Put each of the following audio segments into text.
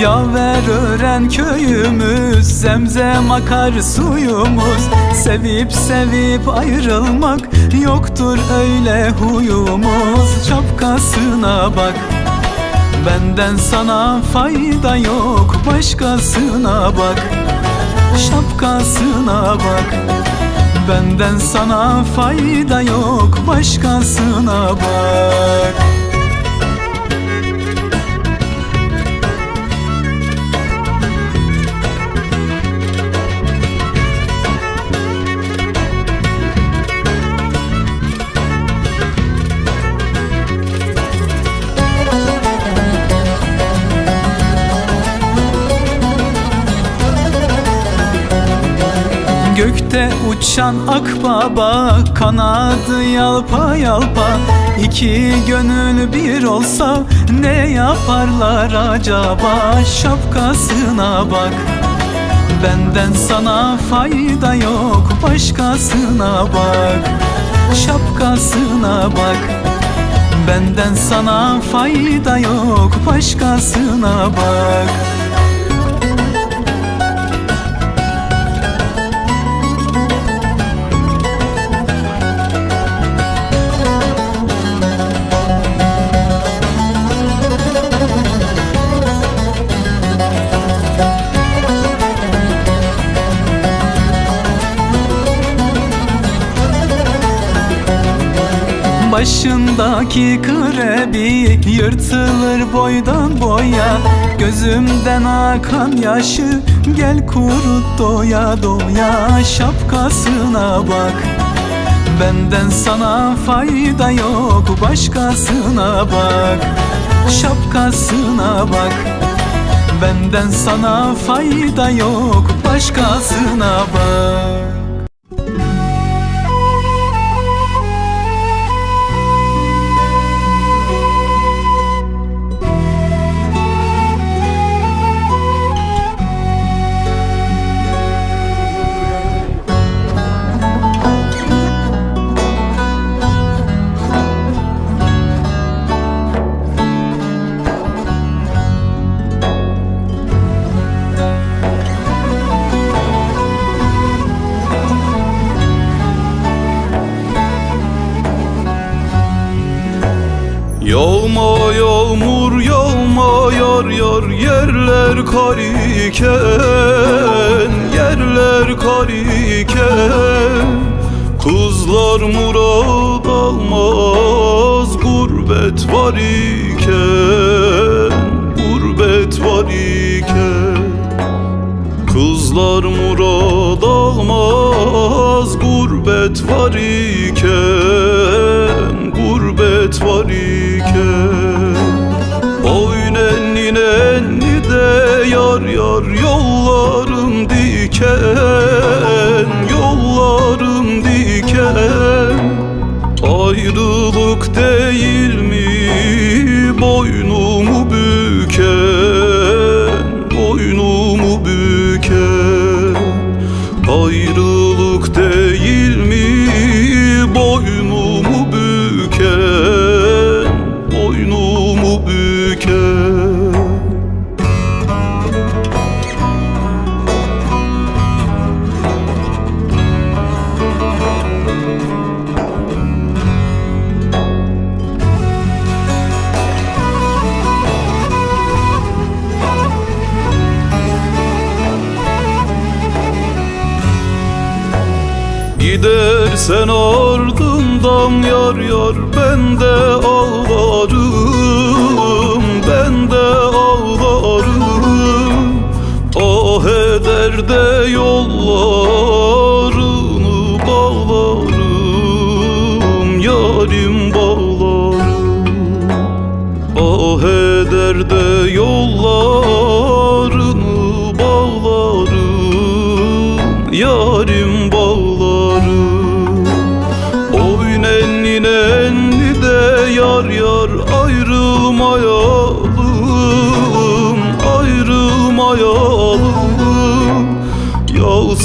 Yaver öğren köyümüz Zemzem akar suyumuz. Sevip sevip ayrılmak Yoktur öyle huyumuz. Şapkasına bak Benden sana fayda yok. Başkasına bak Şapkasına bak. Benden sana fayda yok. Başkasına bak Gökte uçan akbaba Kanadı yalpa yalpa. İki gönül bir olsa Ne yaparlar acaba? Şapkasına bak. Benden sana fayda yok Başkasına bak. Şapkasına bak. Benden sana fayda yok Başkasına bak Başındaki krebi yırtılır boydan boya. Gözümden akan yaşı gel kurut doya doya. Şapkasına bak. Benden sana fayda yok başkasına bak. Şapkasına bak. Benden sana fayda yok başkasına bak Yağmur yağma yar yar yerler kar iken Yerler kar iken. Kızlar murad almaz gurbet var iken Gurbet var iken. Kızlar murad almaz gurbet var iken yar yollarım diken Yollarım diken. Ayrılık değil Gidersen ardından yar yar ben de ağlarım Ben de ağlarım. Ah eder de yollarını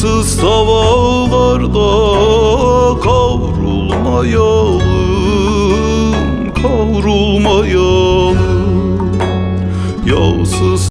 Yağsız tavallarda kavrulmayalım Kavrulmayalım Yağ